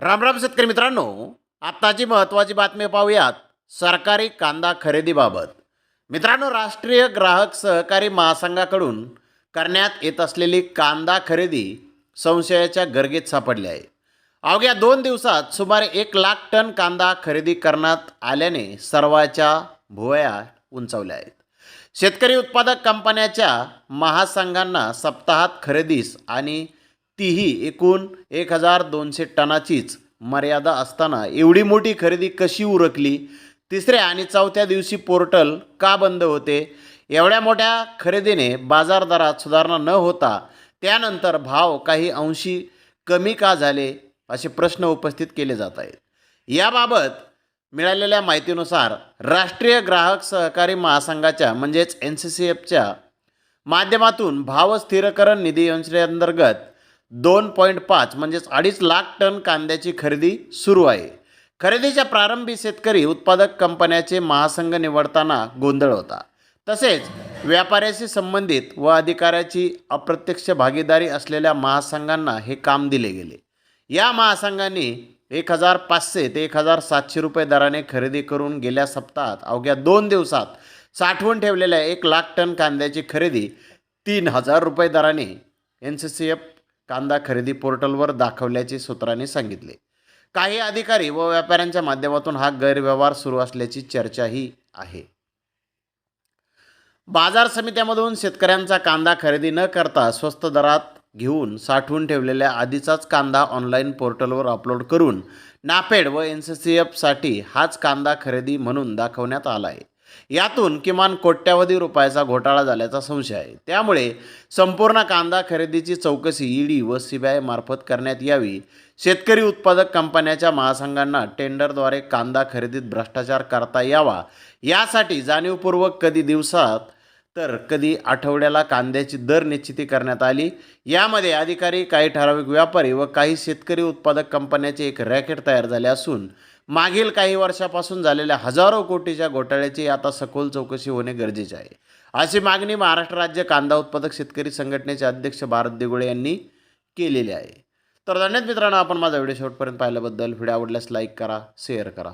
रामराम शेतकरी मित्रांनो आत्ताची महत्त्वाची बातमी पाहूयात सरकारी कांदा खरेदीबाबत. मित्रांनो राष्ट्रीय ग्राहक सहकारी महासंघाकडून करण्यात येत असलेली कांदा खरेदी संशयाच्या गर्गेत सापडली आहे. अवघ्या दोन दिवसात सुमारे एक लाख टन कांदा खरेदी करण्यात आल्याने सर्वाच्या भुवया उंचावल्या आहेत. शेतकरी उत्पादक कंपन्याच्या महासंघांना सप्ताहात खरेदीस आणि तीही एकूण एक हजार दोनशे टनाचीच मर्यादा असताना एवढी मोठी खरेदी कशी उरकली? तिसऱ्या आणि चौथ्या दिवशी पोर्टल का बंद होते? एवढ्या मोठ्या खरेदीने बाजार दरात सुधारणा न होता त्यानंतर भाव काही अंशी कमी का झाले? असे प्रश्न उपस्थित केले जात आहेत. याबाबत मिळालेल्या माहितीनुसार राष्ट्रीय ग्राहक सहकारी महासंघाच्या म्हणजेच एन सी सी एफच्या माध्यमातून भाव स्थिरकरण निधी योजनेअंतर्गत दोन पॉईंट पाच म्हणजेच अडीच लाख टन कांद्याची खरेदी सुरू आहे. खरेदीच्या प्रारंभी शेतकरी उत्पादक कंपन्याचे महासंघ निवडताना गोंधळ होता. तसेच व्यापाऱ्याशी संबंधित व अधिकाऱ्याची अप्रत्यक्ष भागीदारी असलेल्या महासंघांना हे काम दिले गेले. या महासंघांनी एक हजार पाचशे ते एक हजार सातशे रुपये दराने खरेदी करून गेल्या सप्ताहात अवघ्या दोन दिवसात साठवून ठेवलेल्या एक लाख टन कांद्याची खरेदी तीन हजार रुपये दराने एन सी सी एफ कांदा खरेदी पोर्टलवर दाखवल्याचे सूत्रांनी सांगितले. काही अधिकारी व व्यापाऱ्यांच्या माध्यमातून हा गैरव्यवहार सुरू असल्याची चर्चाही आहे. बाजार समित्यामधून शेतकऱ्यांचा कांदा खरेदी न करता स्वस्त दरात घेऊन साठवून ठेवलेल्या आधीचाच कांदा ऑनलाईन पोर्टलवर अपलोड करून नाफेड व एन सी सी एफसाठी हाच कांदा खरेदी म्हणून दाखवण्यात आला आहे. यातून किमान कोट्यावधी रुपयाचा घोटाळा झाल्याचा संशय आहे. त्यामुळे संपूर्ण कांदा खरेदीची चौकशी ईडी व सीबीआय मार्फत करण्यात यावी. शेतकरी उत्पादक कंपन्याच्या महासंघांना टेंडरद्वारे कांदा खरेदीत भ्रष्टाचार करता यावा. यासाठी जाणीवपूर्वक कधी दिवसात तर कधी आठवड्याला कांद्याची दर निश्चिती करण्यात आली यामध्ये अधिकारी काही ठराविक व्यापारी व काही शेतकरी उत्पादक कंपन्याचे एक रॅकेट तयार झाले असून मागील काही वर्षापासून झालेल्या हजारो कोटीच्या घोटाळ्याची आता सखोल चौकशी होणे गरजेचे आहे. अशी मागणी महाराष्ट्र राज्य कांदा उत्पादक शेतकरी संघटनेचे अध्यक्ष भारत देगुळे यांनी केलेली आहे. तर धन्यवाद मित्रांनो आपण माझा व्हिडिओ शेवटपर्यंत पाहिल्याबद्दल. व्हिडिओ आवडल्यास लाईक करा शेअर करा.